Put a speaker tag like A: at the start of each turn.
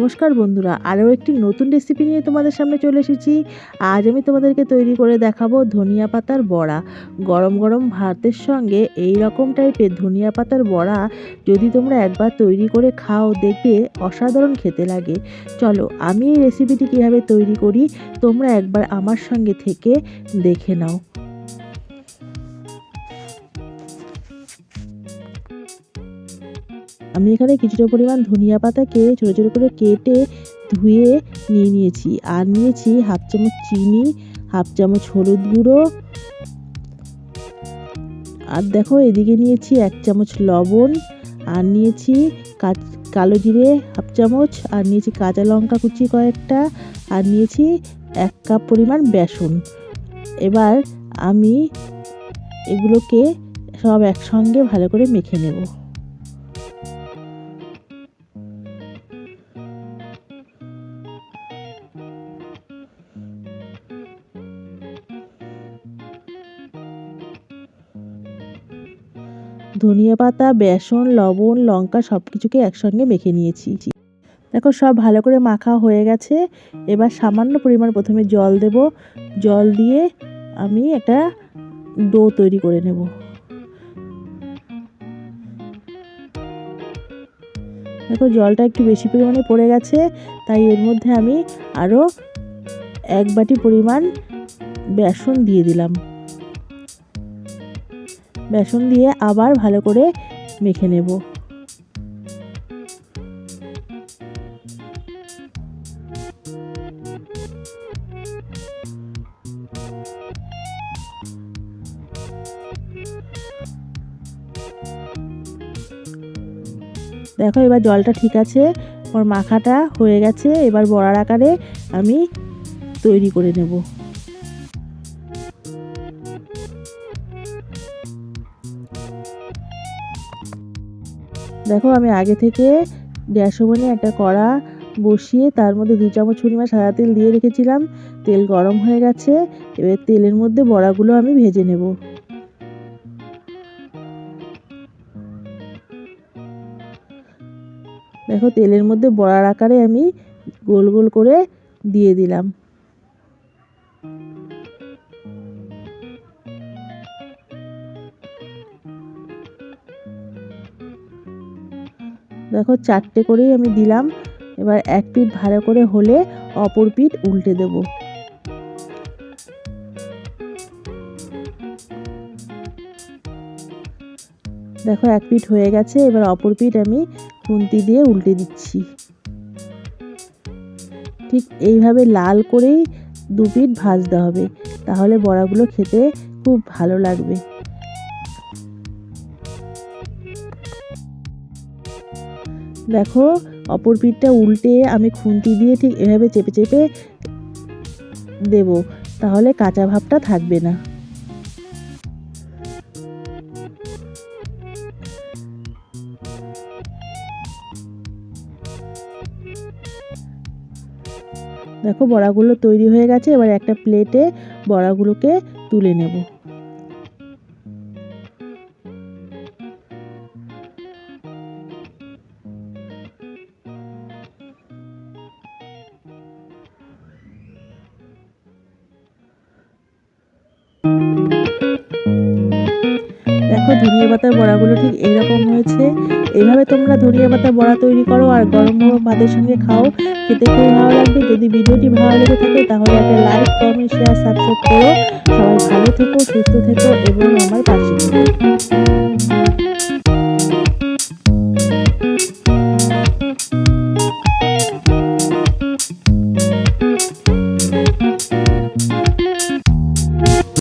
A: নমস্কার বন্ধুরা, আরও একটি নতুন রেসিপি নিয়ে তোমাদের সামনে চলে এসেছি। আজ আমি তোমাদেরকে তৈরি করে দেখাবো ধনিয়া পাতার বড়া। গরম গরম ভাতের সঙ্গে এই রকম টাইপের ধনিয়া পাতার বড়া যদি তোমরা একবার তৈরি করে খাও, দেখবে অসাধারণ খেতে লাগে। চলো, আমি এই রেসিপিটি কীভাবে তৈরি করি, তোমরা একবার আমার সঙ্গে থেকে দেখে নাও। আমি এখানে কিছুটা পরিমাণ ধনিয়া পাতাকে ছোটো ছোটো করে কেটে ধুয়ে নিয়ে নিয়েছি। আর নিয়েছি হাফ চামচ চিনি, হাফ চামচ হলুদ গুঁড়ো। আর দেখো, এদিকে নিয়েছি এক চামচ লবণ। আর নিয়েছি কালো জিরে হাফ চামচ। আর নিয়েছি কাঁচা লঙ্কা কুচি কয়েকটা। আর নিয়েছি এক কাপ পরিমাণ বেসন। এবার আমি এগুলোকে সব একসঙ্গে ভালো করে মেখে নেব। ধনিয়া পাতা, বেসন, লবণ, লঙ্কা সব কিছুকে একসঙ্গে মেখে নিয়েছি। দেখো সব ভালো করে মাখা হয়ে গেছে। এবার সামান্য পরিমাণ প্রথমে জল দেব। জল দিয়ে আমি একটা ডো তৈরি করে নেব। দেখো জলটা একটু বেশি পরিমাণে পড়ে গেছে, তাই এর মধ্যে আমি আরও এক বাটি পরিমাণ বেসন দিয়ে দিলাম। বেসন দিয়ে আবার ভালো করে মেখে নেব। দেখো, এবার জলটা ঠিক আছে আমার মাখাটা হয়ে গেছে, এবার বড়ার আকারে আমি তৈরি করে নেব। দেখো, আমি আগে থেকে গ্যাস ওভেনে একটা কড়া বসিয়ে তার মধ্যে দু চামচ পরিমাণ সাদা তেল দিয়ে রেখেছিলাম। তেল গরম হয়ে গেছে, এবার তেলের মধ্যে বড়াগুলো আমি ভেজে নেব। দেখো, তেলের মধ্যে বড়ার আকারে আমি গোল গোল করে দিয়ে দিলাম। দেখো চারটে করেই আমি দিলাম। এবার এক পিঠ ভালো করে হলে অপর পিঠ উল্টে দেব। দেখো এক পিঠ হয়ে গেছে, এবার অপর পিঠ আমি খুন্তি দিয়ে উল্টে দিচ্ছি। ঠিক এইভাবে লাল করেই দু পিঠ ভাজতে হবে, তাহলে বড়াগুলো খেতে খুব ভালো লাগবে। দেখো, অপর পিঠটা উল্টে আমি খুন্তি দিয়ে ঠিক এভাবে চেপে চেপে দেব, তাহলে কাঁচা ভাবটা থাকবে না। দেখো, বড়াগুলো তৈরি হয়ে গেছে, এবার একটা প্লেটে বড়াগুলোকে তুলে নেব। দেখো ধনিয়া পাতার বড়াগুলো ঠিক এইরকম হয়েছে। এইভাবে তোমরা ধনিয়া পাতার বড়া তৈরি করো আর গরম গরম ভাতের সঙ্গে খাও। খেতে খুব ভালো লাগবে। যদি ভিডিওটি ভালো লেগে থাকে তাহলে একটা লাইক কমেন্ট শেয়ার সাবস্ক্রাইব করো। সবাই ভালো থেকো, সুস্থ থেকো এবং আমার